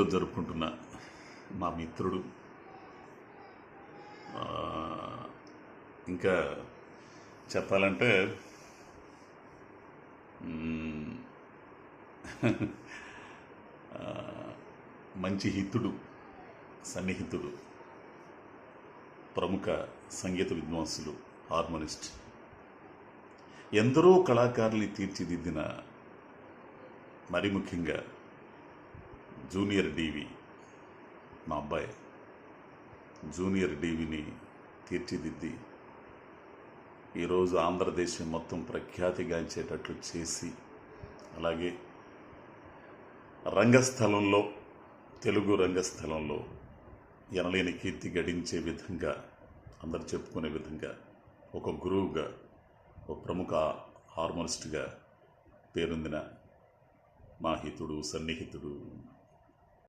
ఇంట్లో జరుపుకుంటున్న మా మిత్రుడు. ఇంకా చెప్పాలంటే మంచి హితుడు సన్నిహితుడు ప్రముఖ సంగీత విద్వాంసులు హార్మోనిస్ట్. ఎందరో కళాకారుల్ని తీర్చిదిద్దిన మరి ముఖ్యంగా జూనియర్ డీవీ మా అబ్బాయి. జూనియర్ డీవీని తీర్చిదిద్ది ఈరోజు ఆంధ్రదేశం మొత్తం ప్రఖ్యాతిగాంచేటట్లు చేసి అలాగే రంగస్థలంలో తెలుగు రంగస్థలంలో ఎనలేని కీర్తి గడించే విధంగా అందరు చెప్పుకునే విధంగా ఒక గురువుగా ఒక ప్రముఖ హార్మోనిస్ట్గా పేరొందిన మా హితుడు సన్నిహితుడు